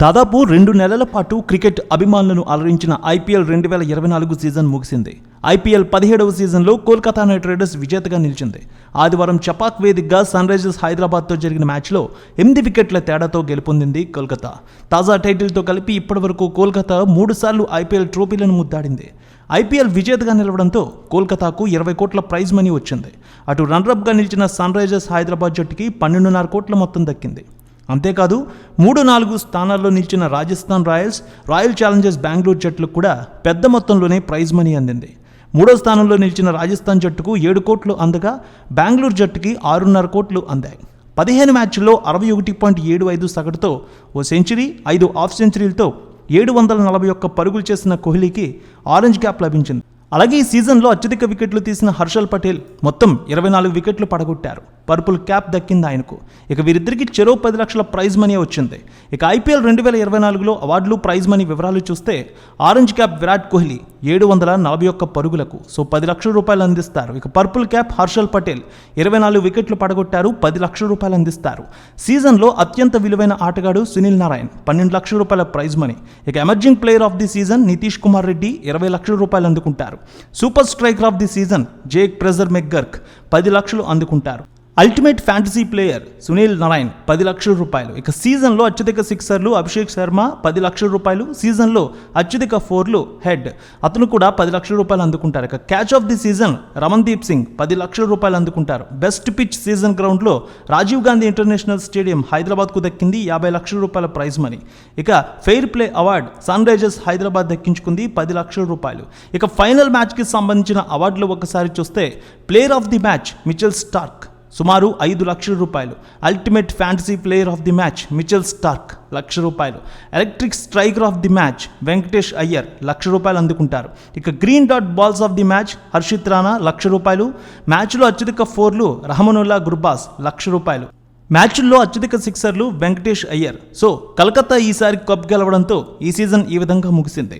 దాదాపు రెండు నెలల పాటు క్రికెట్ అభిమానులను అలరించిన ఐపీఎల్ రెండు వేల ఇరవై నాలుగు సీజన్ ముగిసింది. ఐపీఎల్ పదిహేడవ సీజన్లో కోల్కతా నైట్ రైడర్స్ విజేతగా నిలిచింది. ఆదివారం చపాక్ వేదికగా సన్ రైజర్స్ హైదరాబాద్తో జరిగిన మ్యాచ్లో ఎనిమిది వికెట్ల తేడాతో గెలుపొందింది కోల్కతా. తాజా టైటిల్తో కలిపి ఇప్పటివరకు కోల్కతా మూడుసార్లు ఐపీఎల్ ట్రోఫీలను ముద్దాడింది. ఐపీఎల్ విజేతగా నిలవడంతో కోల్కతాకు ఇరవై కోట్ల ప్రైజ్ మనీ వచ్చింది. అటు రన్రప్గా నిలిచిన సన్ రైజర్స్ హైదరాబాద్ జట్టుకి పన్నెండున్నర కోట్ల మొత్తం దక్కింది. అంతేకాదు మూడు నాలుగు స్థానాల్లో నిలిచిన Rajasthan royals royal challengers Bengaluru జట్లకు కూడా పెద్ద మొత్తంలోనే ప్రైజ్ మనీ అందింది. మూడో స్థానంలో నిలిచిన రాజస్థాన్ జట్టుకు ఏడు కోట్లు అందగా బెంగళూరు జట్టుకి ఆరున్నర కోట్లు అందాయి. పదిహేను మ్యాచ్ల్లో అరవై ఒకటి పాయింట్ ఏడు ఐదు సగటుతో ఓ సెంచరీ ఐదు హాఫ్ సెంచరీలతో ఏడు వందల నలభై ఒక్క పరుగులు చేసిన కోహ్లీకి ఆరెంజ్ క్యాప్ లభించింది. అలాగే ఈ సీజన్లో అత్యధిక వికెట్లు తీసిన హర్షల్ పటేల్ మొత్తం ఇరవై నాలుగు వికెట్లు పడగొట్టారు. పర్పుల్ క్యాప్ దక్కింది ఆయనకు. ఇక వీరిద్దరికి చెరో పది లక్షల ప్రైజ్ మనీ వచ్చింది. ఇక ఐపీఎల్ రెండు వేల ఇరవై నాలుగులో అవార్డులు ప్రైజ్ మనీ వివరాలు చూస్తే ఆరెంజ్ క్యాప్ విరాట్ కోహ్లీ ఏడు వందల నలభై ఒక్క పరుగులకు సో పది లక్షల రూపాయలు అందిస్తారు. ఇక పర్పుల్ క్యాప్ హర్షల్ పటేల్ ఇరవై నాలుగు వికెట్లు పడగొట్టారు పది లక్షల రూపాయలు అందిస్తారు. సీజన్లో అత్యంత విలువైన ఆటగాడు సునీల్ నారాయణ్ పన్నెండు లక్షల రూపాయల ప్రైజ్ మనీ. ఇక emerging player of the season Nitish Kumar Reddy ఇరవై లక్షల రూపాయలు అందుకుంటారు. Super striker of the season Jake Fraser McGurk పది లక్షలు అందుకుంటారు. Ultimate fantasy player Sunil Narayan పది లక్షల రూపాయలు. ఇక సీజన్లో అత్యధిక సిక్సర్లు అభిషేక్ శర్మ పది లక్షల రూపాయలు. సీజన్లో అత్యధిక ఫోర్లు హెడ్ అతను కూడా పది లక్షల రూపాయలు అందుకుంటారు. ఇక catch of the season Ramandeep Singh పది లక్షల రూపాయలు అందుకుంటారు. బెస్ట్ పిచ్ సీజన్ గ్రౌండ్లో రాజీవ్ గాంధీ ఇంటర్నేషనల్ స్టేడియం హైదరాబాద్కు దక్కింది యాభై లక్షల రూపాయల ప్రైజ్ మనీ ఇక fair play award sunrisers Hyderabad దక్కించుకుంది పది లక్షల రూపాయలు. ఇక ఫైనల్ మ్యాచ్కి సంబంధించిన అవార్డులు ఒకసారి చూస్తే player of the match Mitchell Starc సుమారు ఐదు లక్షల రూపాయలు. Ultimate fantasy player of the match Mitchell Starc lakh రూపాయలు. Electric striker of the match Venkatesh Iyer lakh రూపాయలు అందుకుంటారు. ఇక green dot balls of the match Harshit Rana lakh రూపాయలు. మ్యాచ్లో అత్యధిక ఫోర్లు రహమనుల్లా గుర్బాస్ లక్ష రూపాయలు. మ్యాచ్ల్లో అత్యధిక సిక్సర్లు వెంకటేష్ అయ్యర్ సో కలకత్తా ఈసారి కప్ గెలవడంతో ఈ సీజన్ ఈ విధంగా ముగిసింది.